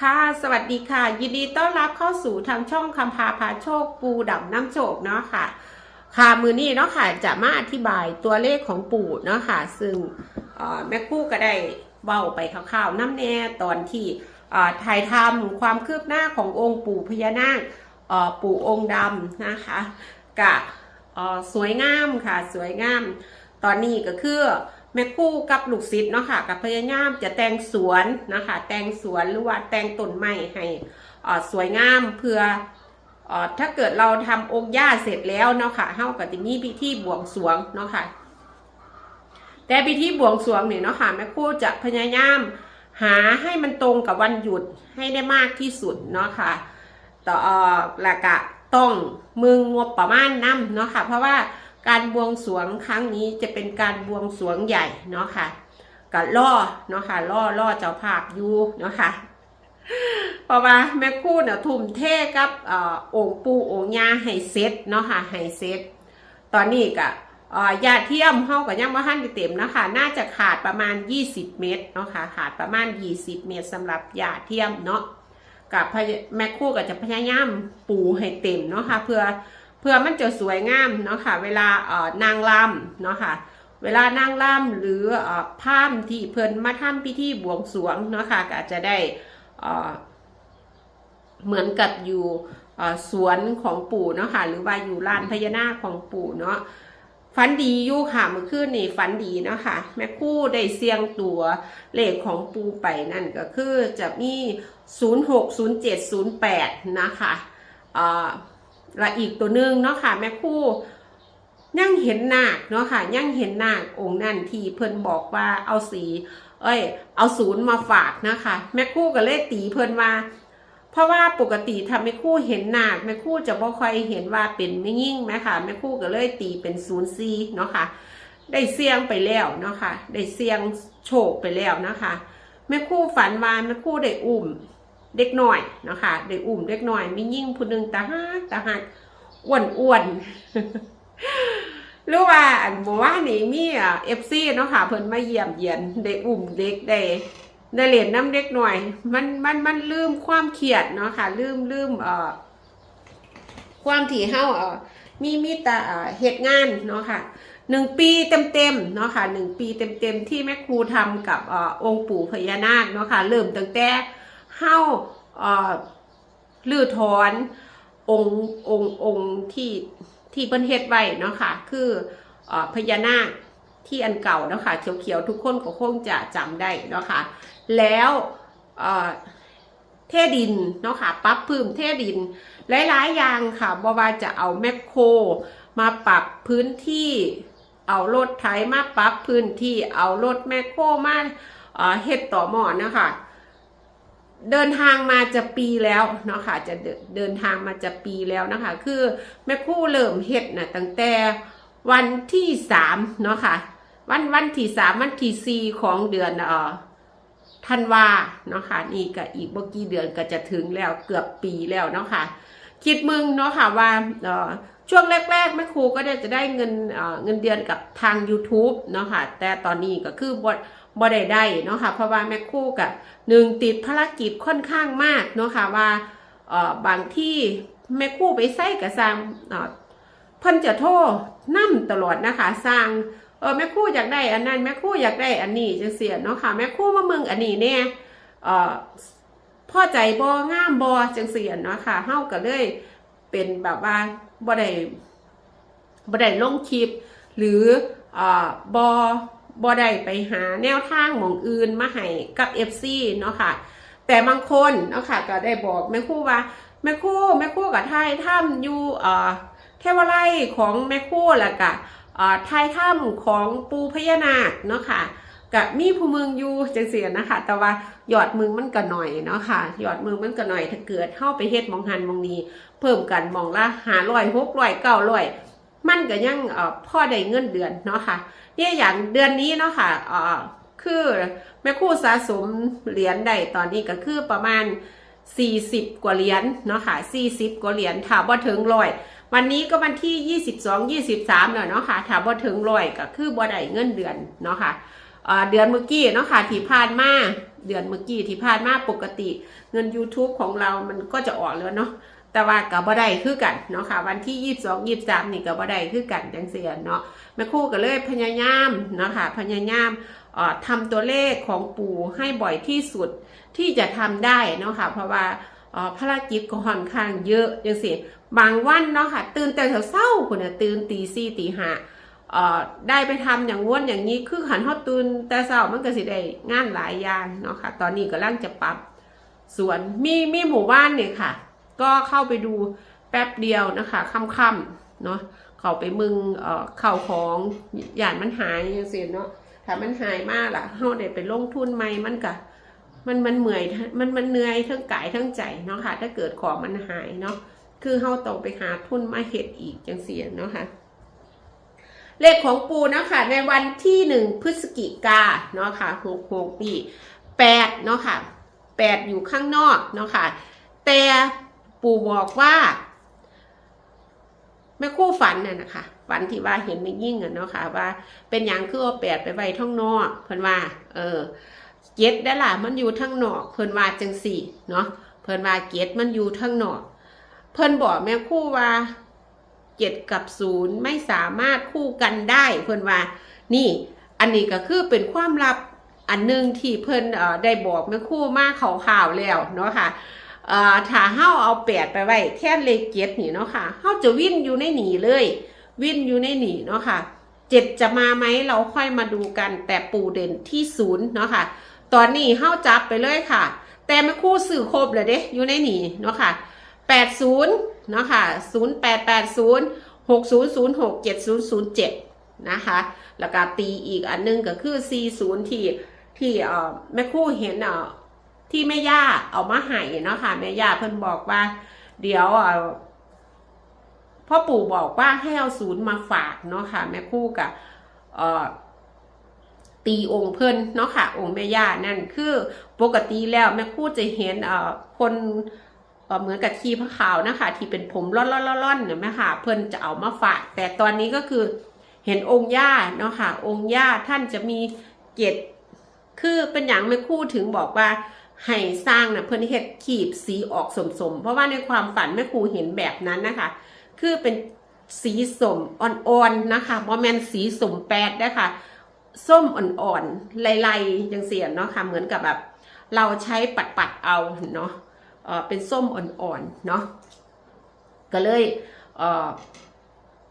ค่ะ สวัสดีค่ะ ยินดีต้อนรับเข้าสู่ทางช่องคำพาพาโชคปูดับน้ำโชคเนาะค่ะ ค่ะมือนี้เนาะค่ะจะมาอธิบายตัวเลขของปู่เนาะค่ะ ซึ่งแม่คู่ก็ได้เบ้าไปคร่าวๆน้ำแน่ตอนที่ถ่ายทำความคืบหน้าขององค์ปู่พญานาคปู่องค์ดำนะคะกะสวยงามค่ะสวยงาม ตอนนี้ก็คือ แม่คู่กับลูกศิษย์เนาะค่ะกับพยายามจะแต่งสวนนะคะ แต่งสวนหรือว่าแต่งต้นไม้ให้สวยงามเพื่ออถ้าเกิดเราทำองค์ย่าเสร็จแล้วเนาะค่ะเฮาก็จะมีพิธีบวงสรวงเนาะค่ะ แต่พิธีบวงสรวงเนี่ยเนาะค่ะแม่คู่จะพยายามหาให้มันตรงกับวันหยุดให้ได้มากที่สุดเนาะค่ะต่อเอ่อและกะต้องมึงงบประมาณน้ำเนาะค่ะ เพราะว่า การบวงสรวงครั้งนี้จะเป็นการบวงสรวงใหญ่เนาะค่ะกับล่อเนาะค่ะล่อล่อเจ้าภาพอยู่เนาะค่ะเพราะว่าแม่คู่เนี่ยทุ่มเทกับอ่องค์ปู่องค์ย่าให้เซตเนาะค่ะให้เซตตอนนี้ก็ยาเทียมเฮากับยังบ่ทันได้เต็มนะคะน่าจะขาดประมาณ 20 เมตรเนาะค่ะขาดประมาณ 20 เมตรสำหรับยาเทียมเนาะกับแม่คู่ก็จะพยายามปูให้เต็มเนาะค่ะเพื่อ เพื่อมันจะสวยงามเนาะค่ะ เวลาเอ่อนางรำเนาะค่ะ เวลานางรำหรือเอ่อพามที่เพิ่นมาทำพิธีบวงสรวงเนาะค่ะก็จะได้เอ่อเหมือนกับอยู่เอ่อสวนของปู่เนาะค่ะ หรือว่าอยู่ลานพญานาคของปู่เนาะฝันดีอยู่ค่ะเมื่อคืนนี่ฝันดีเนาะค่ะ แม่คู่ได้เสียงตัวเลขของปูไปนั่นก็คือจะมี 060708 นะคะอ่า และอีกตัวหนึ่งเนาะค่ะแม่คู่ยังเห็นนาคเนาะค่ะยังเห็นนาคองค์นั่นที่เพิ่นบอกว่าเอาสี เอ้ย เอาศูนย์มาฝากนะคะ แม่คู่ก็เลยตีเพิ่นว่าเพราะว่าปกติทำแม่คู่เห็นนาคแม่คู่จะบ่ค่อยเห็นว่าเป็นไม่ยิ่งไหมค่ะแม่คู่ก็เลยตีเป็นศูนย์ซีเนาะค่ะ ได้เสี่ยงไปแล้วเนาะค่ะ ได้เสี่ยงโชคไปแล้วนะคะแม่คู่ฝันว่าแม่คู่ได้อุ้ม เด็กหน่อยเนาะค่ะได้อุ้มเด็กหน่อยมียิ่งผู้หนึงตาหักตาหักอ้วนอ้วนหรือว่าอันบอกว่านี่มีเอฟซีเนาะค่ะเพิ่นมาเยี่ยมเยียนได้อุ้มเด็กได้ได้เรียนน้ำเด็กหน่อย มันมันมันลืมความเครียดเนาะค่ะ ลืมลืมเอ่อความที่เฮาเอ่อมีมีแต่เอ่อเหตุงานเนาะค่ะหนึ่งปีเต็มเต็มๆเนาะค่ะหนึ่งปีเต็มเต็มๆที่แม่ครูทำกับเอ่อองค์ปู่พญานาคเนาะค่ะเริ่มตั้งแต่ เฮาเอ่อลือถอนองค์องค์องค์ที่ที่เพิ่นเฮ็ดไว้เนาะค่ะ คืออพญานาคที่อันเก่าเนาะค่ะเขียวๆทุกคนก็คงจะจำได้เนาะค่ะ แล้วเอ่ดินเนาะค่ะปรับพื้นเทดิน หลายๆอย่างค่ะบ่ว่าจะเอาแมคโครมาปรับพื้นที่เอารถไถมาปรับพื้นที่เอารถแมคโครมาเอ่อเฮ็ดต่อหมอนะคะ เดินทางมาจะปีแล้วเนาะค่ะจะเดินเดินทางมาจะปีแล้วนะคะ คือแมคโครเริ่มเฮ็ดนะตั้งแต่วันที่สามเนาะค่ะ วันวันที่สามวันที่สี่ของเดือนเอ่อธันวาเนาะค่ะนี่ก็อีกบ่กี่เดือนก็จะถึงแล้วเกือบปีแล้วเนาะค่ะ คิดมึงเนาะค่ะว่าเอ่อช่วงแรกๆแม่ครูก็ได้จะได้เงินเอ่อเงินเดือนกับทาง YouTube เนาะค่ะ แต่ตอนนี้ก็คือบ่ บ่ได้ได้เนาะค่ะเพราะว่าแม่ครูกับหนึ่งติดภารกิจค่อนข้างมากเนาะค่ะว่าเอ่อบางที่แม่ครูไปใส่กับสร้างเอ่อเพิ่นจะโทรนํตลอดนะคะสร้างเออแม่คู่อยากได้อันนั้นแม่คู่อยากได้อันนี้จังเสียเนาะค่ะแม่คู่มาเมืองอันนี้เนี่ยเอ่อพ่อใจบองามบอจังเสียเนาะค่ะเฮาก็เลยเป็นแบบว่าบ่ได้บ่ได้ลงคลิป หรือเอ่อบ บ่ได้ไปหาแนวทางหมองอื่นมาให้กับ FC เนาะค่ะแต่บางคนเนาะค่ะก็ได้บอกแม่คู่ว่าแม่คู่แม่คู่กับไทยถ้ำอยู่เอ่อเทวไลของแม่คู่แล้วก็อ่าท้ายถ้ำของปูพญานาคเนาะค่ะกับมีผู้เมืองอยู่จังเสียนะคะ แต่ว่าหยอดมือมันก็หน่อยเนาะค่ะหยอดมือมันก็หน่อยถ้าเกิดเข้าไปเฮ็ดมองหันมองนี้ เพิ่มกันมองละหาร้อยหกร้อยเก้าร้อย มันก็ยังเอ่อพ่อได้เงินเดือนเนาะค่ะเนี่ยอย่างเดือนนี้เนาะค่ะเอ่อคือแม่ครู่สะสมเหรียญได้ตอนนี้ก็คือประมาณ 40 กว่าเหรียญเนาะค่ะ 40 กว่าเหรียญถ้าบ่ถึงร้อยวันนี้ก็วันที่ 22 23แล้วเนาะค่ะถ้าบ่ถึงร้อยก็คือบ่ได้เงินเดือนเนาะค่ะเอ่อเดือนเมื่อกี้เนาะค่ะที่ผ่านมาเดือนเมื่อกี้ที่ผ่านมาปกติ เงิน YouTube ของเรามันก็จะออกแล้วเนาะ แต่ว่ากับบ่ได้คือกันเนาะค่ะ วันที่22 23นี่กับบ่ได้คือกันจังเสียเนาะแม่ครู่ก็เลยพยายามเนาะค่ะพยายามเอ่อทำตัวเลขของปู่ให้บ่อยที่สุดที่จะทำได้เนาะค่ะ เพราะว่าเอ่อภารกิจก็ค่อนข้างเยอะจังสิบางวันเนาะค่ะ ตื่นแต่เช้าๆคนน่ะตื่นตีสี่ตีห้าเอ่อได้ไปทำอย่างง้นอย่างนี้คือขันเฮาตุนแต่เช้ามันก็สิได้งานหลายอย่างเนาะค่ะ ตอนนี้ก็ร่างจะปรับสวนมีมีหมู่บ้านเนี่ยค่ะ ก็เข้าไปดูแป๊บเดียวนะคะค่ำๆเนาะเขาไปมึงเอ่อเข่าวของหยานมันหายย่างเสียเนาะถ้ามันหายมากล่ะเฮาได้ไปลงทุนใหม่มันก็มันมันเหนื่อยมันมันเหนื่อยทั้งกายทั้งใจเนาะค่ะ ถ้าเกิดของมันหายเนาะคือเฮาต้องไปหาทุนมาเฮ็ดอีกจังเสียเนาะค่ะเลขของปูนะคะในวันที่หนึ่งพฤศจิกาเนาะค่ะหกหกปีแปดเนาะค่ะแปดอยู่ข้างนอกเนาะค่ะแต่ ปู่บอกว่า แม่คู่ฝันน่ะนะคะฝันที่ว่าเห็นไม่ยิ่งอะเนาะค่ะว่า เป็นอย่างคือเอาแปดไปไว้ท่องนอกเพิ่นว่า เออเจ็ดได้ล่ะมันอยู่ทั้งนอก เพิ่นว่าจังสี่เนาะเพิ่นว่าเจ็ดมันอยู่ทั้งนอก เพิ่นบอกแม่คู่ว่าเจ็ดกับศูนย์ไม่สามารถคู่กันได้เพิ่นว่า นี่ อันนี้ก็คือเป็นความลับอันหนึ่งที่เพิ่นเออได้บอกแม่คู่มาข่าวๆแล้วเนาะค่ะ เอ่อถ้าเฮาเอาแปดไปไว้แท่นเลขเจ็ดนี่เนาะค่ะเฮาจะวิ่นอยู่ในหนีเลย วิ่นอยู่ในหนีเนาะค่ะเจ็ดจะมาไหมเราค่อยมาดูกันแต่ปูเด่นที่ศูนย์เนาะค่ะ ตอนนี้เฮาจับไปเลยค่ะ แต่แม่คู่สื่อครบเลยเด้อยู่ในหนีเนาะค่ะ80เนาะค่ะ0880 6006 7007นย์หกศูนย์ศูนย์หกเจ็ดศูนย์ศูนย์เจ็ดนะคะแล้วก็ตีอีกอันนึงก็คือ 40 ที่ที่เอ่อแม่คู่เห็นเอ่อ ที่แม่ย่าเอามาให้เนาะค่ะแม่ย่าเพิ่นบอกว่า เดี๋ยวพ่อปู่บอกว่าให้เอาศูนย์มาฝากเนาะค่ะ แม่คู่กับตีองค์เพิ่นเนาะค่ะ องค์แม่ย่านั่นคือปกติแล้วแม่คู่จะเห็นคนเหมือนกับทีพระขาวนะคะ ที่เป็นผมร่อนๆๆๆเนี่ยแม่ค่ะ เพิ่นจะเอามาฝาก แต่ตอนนี้ก็คือเห็นองค์ย่าเนาะค่ะ องค์ย่าท่านจะมีเกตคือเป็นอย่างแม่คู่ถึงบอกว่า ให้สร้างนะเพิ่นเฮ็ดขีบสีออกสมๆ เพราะว่าในความฝันแม่ครูเห็นแบบนั้นนะคะ คือเป็นสีสมอ่อนๆนะคะบ่แม่นสีสมแปดนะคะส้มอ่อนๆไลายๆจังเสียนเนาะค่ะเหมือนกับแบบ เราใช้ปัดๆเอาเนาะเออเป็นส้มอ่อนๆเนาะก็เลยเออ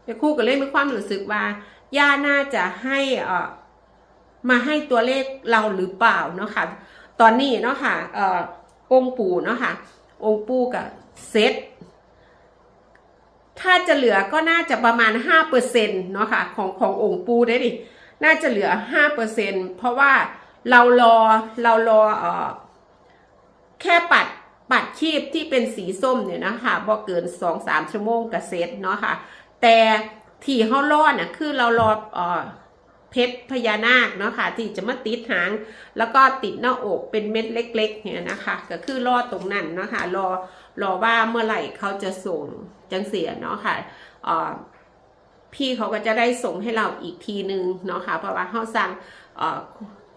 แม่ครูก็เลยมีความรู้สึกว่าย่าน่าจะให้เอ่อมาให้ตัวเลขเราหรือเปล่าเนาะค่ะ ตอนนี้เนาะค่ะเอ่อองค์ปู่เนาะค่ะ องค์ปู่กับเซตถ้าจะเหลือก็น่าจะประมาณ5%เปอร์เซ็นเนาะค่ะของขององค์ปู่ได้ดิ น่าจะเหลือ5%เปอร์เซ็นเพราะว่าเรารอเรารอเออแค่ปัดปัดชีพที่เป็นสีส้มเนี่ยนะคะบ่เกินสองสามชั่วโมงกับเซตเนาะค่ะ แต่ที่เขารอดน่ะคือเรารอเออ เพชรพญานาคเนาะค่ะที่จะมาติดหาง แล้วก็ติดหน้าอกเป็นเม็ดเล็ก ๆ เนี่ยนะคะ ก็คือรอตรงนั้นเนาะค่ะรอรอว่าเมื่อไหร่เขาจะส่งจังเสียเนาะค่ะเอ่อพี่เขาก็จะได้ส่งให้เราอีกทีนึงเนาะค่ะเพราะว่าเขาสั่ง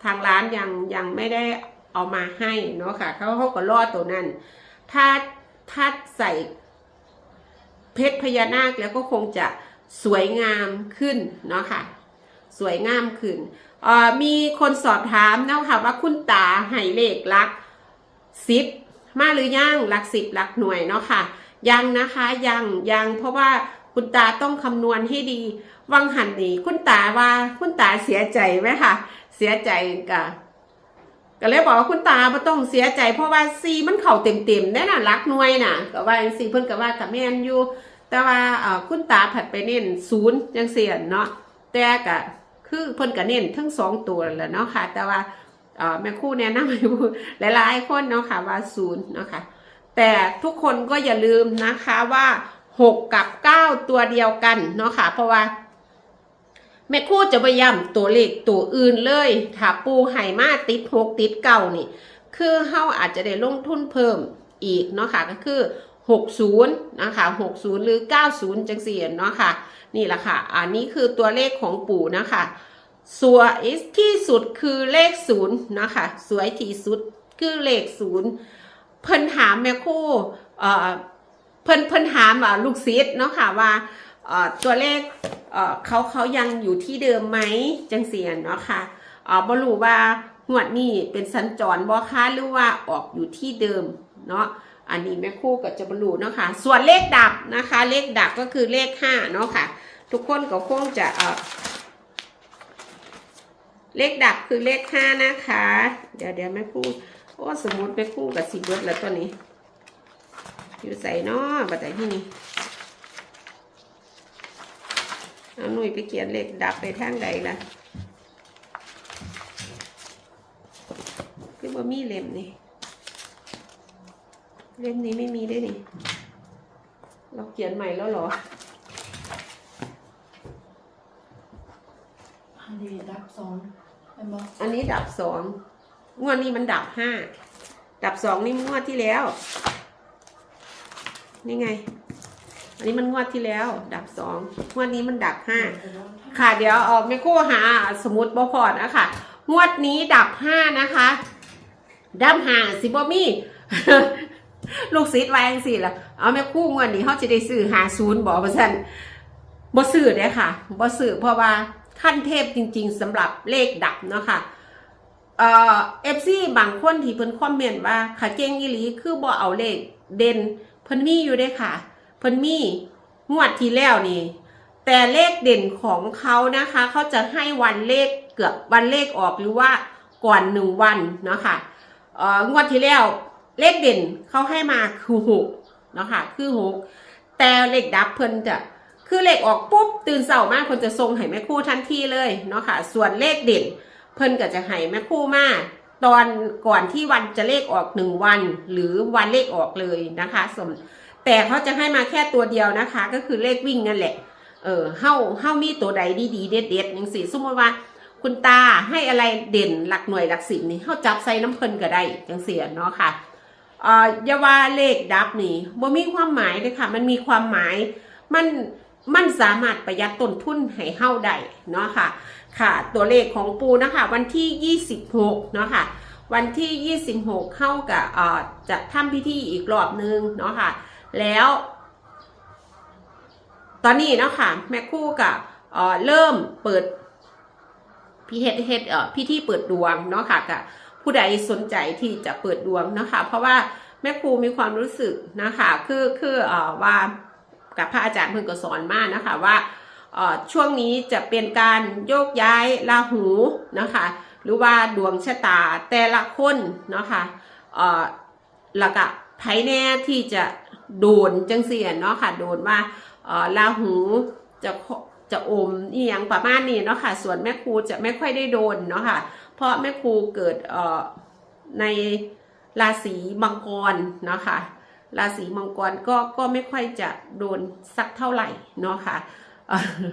ทางร้านยังยังไม่ได้เอามาให้เนาะค่ะเขาเขาก็รอดตัวนั้น ถ้าถ้าใส่เพชรพญานาคแล้วก็คงจะสวยงามขึ้นเนาะค่ะ สวยงามขึ้นเออมีคนสอบถามเนาะค่ะว่าคุณตาให้เลขลักสิบมาหรือยัง หลักสิบหลักหน่วยเนาะค่ะ ยังนะคะยังยังเพราะว่าคุณตาต้องคำนวณให้ดี วังหันนี่คุณตาว่าคุณตาเสียใจไหมคะเสียใจกับก็เลยบอกว่าคุณตาบ่ต้องเสียใจ เพราะว่าซีมันเข่าเต็มๆแน่น่ะรักหน่วยน่ะก็ว่าซีเพิ่นก็ว่ากับแม่นอยู่ แต่ว่าเออคุณตาผัดไปเน้นศูนย์จังเสียนเนาะแต่ก็ คือเพิ่นก็เน้นทั้งสองตัวแหละเนาะค่ะ แต่ว่าแม่คู่แนะนำให้ผู้หลายๆคนเนาะค่ะว่าศูนย์เนาะค่ะแต่ทุกคนก็อย่าลืมนะคะว่าหกกับเก้าตัวเดียวกันเนาะค่ะ เพราะว่าแม่คู่จะพยายามตัวเลขตัวอื่นเลยถ้าปูไห่มาติดหกติดเก้านี่ คือเฮาอาจจะได้ลงทุนเพิ่มอีกเนาะค่ะก็คือ 60นะคะ60 หรือ 90 จังสี่เนาะค่ะ นี่แหละค่ะ อันนี้คือตัวเลขของปู่นะคะ สวยที่สุดคือเลขศูนย์นะคะ สวยที่สุดคือเลขศูนย์เพิ่นถามแม่คู่เอ่อเพิ่นเพิ่นถามลูกศิษย์เนาะค่ะว่าเอ่อตัวเลขเอ่อเขาเขายังอยู่ที่เดิมไหมจังเสียนเนาะค่ะเอ่อบ่รู้ว่างวดนี้เป็นสัญจรบ่คะหรือว่าออกอยู่ที่เดิมเนาะ อันนี้แม่คู่ก็จะบรรลุเนาะค่ะ ส่วนเลขดับนะคะ เลขดับก็คือเลขห้าเนาะค่ะ ทุกคนก็คงจะเออเลขดับคือเลขห้านะคะ เดี๋ยวเดี๋ยวแม่คู่โอ้สมมติแม่คู่กับสีเบิร์ดแล้วตัวนี้ อยู่ใส่เนาะบัต่ที่นี่เอาหนุ่ยไปเขียนเลขดับไปทางใดล่ะคือบ่มีเล่มนี่ เล่มนี้ไม่มีด้วยนี่ เราเขียนใหม่แล้วเหรออันนี้ดับสองเป็นบออันนี้ดับสองงวดนี้มันดับห้า ดับสองนี่งวดที่แล้ว นี่ไง อันนี้มันงวดที่แล้ว ดับสองงวดนี้มันดับห้า ค่ะ เดี๋ยวเออไม่คู่หา สมมติบอพอนะคะงวดนี้ดับห้านะคะดับห้าสิบอมี่ ลูกศิษย์วาจังสิล่ะเอาแม่คู่งวดนี้เขาจะได้ซื้อหาศูนย์บอกว่าซั่นบ่ซื้อเด้อค่ะบ่ซื้อเพราะว่าขั้นเทพจริง ๆสำหรับเลขดับเนาะค่ะเอ่อเอฟซีบางคนที่เพิ่นคอมเมนต์ว่าขาเก่งอีหลีคือบ่เอาเลขเด่นเพิ่นมีอยู่เด้ค่ะ เพิ่นมีงวดที่แล้วนี่แต่เลขเด่นของเขานะคะ เขาจะให้วันเลขเกือบวันเลขออกหรือว่าก่อนหนึ่งวันเนาะค่ะเอ่องวดที่แล้ว เลขเด่นเขาให้มาคือหกเนาะค่ะคือหกแต่เลขดับเพิ่นจะคือเลขออกปุ๊บตื่นเช้ามากคนจะส่งให้แม่คู่ทันทีเลยเนาะค่ะ ส่วนเลขเด่น เพิ่นก็จะให้แม่คู่มาตอนก่อนที่วันจะเลขออกหนึ่งวัน หรือวันเลขออกเลยนะคะสมแต่เขาจะให้มาแค่ตัวเดียวนะคะ ก็คือเลขวิ่งนั่นแหละ เออเฮาเฮามีตัวใดดีๆเด็ดอย่างสิสมมติว่า คุณตาให้อะไรเด่นหลักหน่วยหลักสิบนี่เฮาจับใส่น้ำเพิ่นก็ได้จังเสียเนาะค่ะ อ่อย่าว่าเลขดับนี่บ่มีความหมายเลยค่ะ มันมีความหมายมันมันสามารถประหยัดต้นทุนให้เฮาได้เนาะค่ะ ค่ะ ตัวเลขของปูนะคะ วันที่ 26 เนาะค่ะ วันที่ 26 เข้ากับเอ่อจะทำพิธีอีกรอบนึงเนาะค่ะ แล้ว ตอนนี้เนาะค่ะ แม่คู่กับเอ่อเริ่มเปิดพิเฮ็ดเฮ็ดเอ่อพิธีเปิดดวงเนาะค่ะกับ ผู้ใดสนใจที่จะเปิดดวงนะคะ เพราะว่าแม่ครูมีความรู้สึกนะคะคือคือเอ่อว่ากับพระอาจารย์เพิ่นก็สอนมากนะคะว่าเอ่อช่วงนี้จะเป็นการโยกย้ายราหูนะคะ หรือว่าดวงชะตาแต่ละคนนะคะเอ่อแล้วก็ไผแน่ที่จะโดนจังเสียนเนาะค่ะโดนว่าเอ่อราหูจะ จะอมอีหยังประมาณนี้เนาะค่ะ ส่วนแม่ครูจะไม่ค่อยได้โดนเนาะค่ะ เพราะแม่ครูเกิดเอ่อในราศีมังกรเนาะค่ะ ราศีมังกรก็ก็ไม่ค่อยจะโดนสักเท่าไหร่เนาะค่ะเอ่อ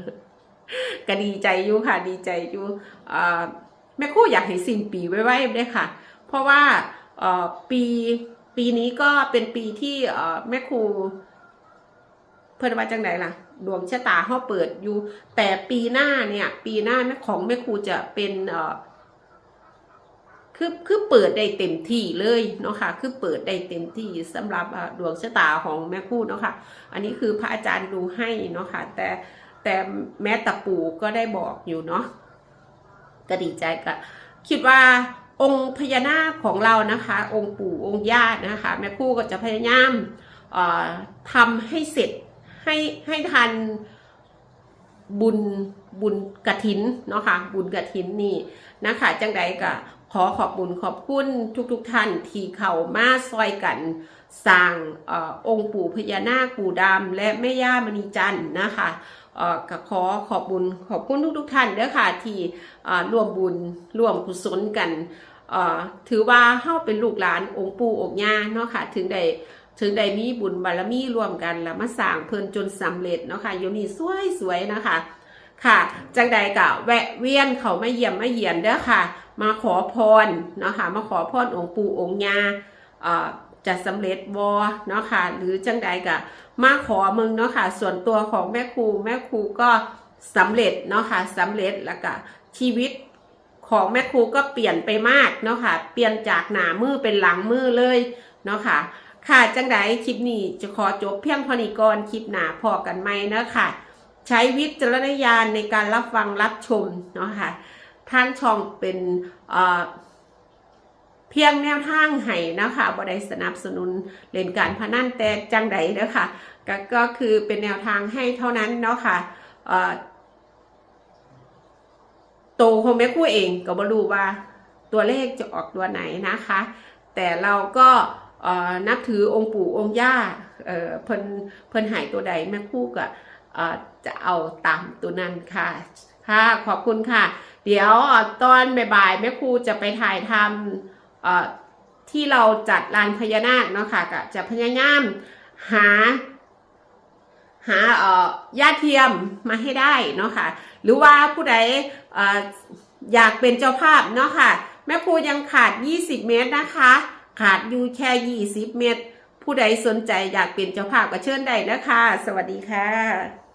ก็ดีใจอยู่ค่ะ ดีใจอยู่แม่ครูอยากให้สิ้นปีไว้ๆด้วยค่ะ เพราะว่าปีปีนี้ก็เป็นปีที่แม่ครูเพิ่นว่าจังไดล่ะ ดวงชะตาเขาเปิดอยู่ แต่ปีหน้าเนี่ย ปีหน้าแม่ของแม่ครูจะเป็นเอ่อคือคือเปิดได้เต็มที่เลยเนาะค่ะคือเปิดได้เต็มที่สำหรับดวงชะตาของแม่คู่เนาะค่ะ อันนี้คือพระอาจารย์ดูให้เนาะค่ะ แต่แต่แม้แต่ปู่ก็ได้บอกอยู่เนาะก็ดีใจก็คิดว่าองค์พญานาคของเรานะคะ องค์ปู่องค์ย่านะคะ แม่ครู่ก็จะพยายามทำให้เสร็จ ให้ให้ทันบุญบุญกระถินเนาะค่ะบุญกระถินนี่นะคะจังใดก็ขอขอบบุญขอบคุณทุกๆทท่านที่เข้ามาซอยกันสร้างอองค์ปู่พญานาคปู่ดำและแม่ย่ามณีจันทร์นะคะเอ่อก็ขอขอบบุญขอบคุณทุกๆท่านเด้อค่ะที่ร่วมบุญร่วมกุศลกันถือว่าเฮาเป็นลูกหลานองค์ปู่องค์ย่าเนาะค่ะถึงได้ ถึงได้มีบุญบารมีรวมกันแล้วมาสร้างเพลินจนสำเร็จเนาะค่ะโยนี่สวยนะคะ ค่ะจังใดกะแวะเวียนเขามาเยี่ยมมาเยียนเด้อค่ะ มาขอพรเนาะค่ะมาขอพรองค์ปู่องค์ย่าอ่อจะสำเร็จบอเนาะค่ะ หรือจังใดกะมาขอมึงเนาะค่ะ ส่วนตัวของแม่ครูแม่ครูก็สำเร็จเนาะค่ะสำเร็จแล้วก็ชีวิตของแม่ครูก็เปลี่ยนไปมากเนาะค่ะ เปลี่ยนจากหนามือเป็นหลังมือเลยเนาะค่ะ ค่ะจังไดคลิปนี้จะขอจบเพียงเท่านี้ก่อนคลิปหนาพอกันไหมเนาะค่ะใช้วิจารณญาณในการรับฟังรับชมเนาะค่ะทางช่องเป็นเเพียงแนวทางให้นะคะบ่ได้สนับสนุนเล่นการพนันแต่จังใดเด้อค่ะก็ก็คือเป็นแนวทางให้เท่านั้นเนาะค่ะเอ่อโตวของแม่คู่เองก็บรู้ว่าตัวเลขจะออกตัวไหนนะคะ แต่เราก็ นับถือองค์ปู่องค์ย่าเพิ่นเพิ่นหายตัวใดแม่ครู่ก็จะเอาตามตัวนั้นค่ะค่ะขอบคุณค่ะ เดี๋ยวตอนบ่ายๆแม่ครูจะไปถ่ายทำที่เราจัดลานพญานาคเนาะค่ะก็จะพยายามหาหาเอ่อย่าเทียมมาให้ได้เนาะค่ะ หรือว่าผู้ใดเอ่ออยากเป็นเจ้าภาพเนาะค่ะ แม่ครูยังขาด 20 เมตรนะคะ ขาดอยู่แค่20เมตร ผู้ใดสนใจอยากเป็นเจ้าภาพก็เชิญได้นะคะ สวัสดีค่ะ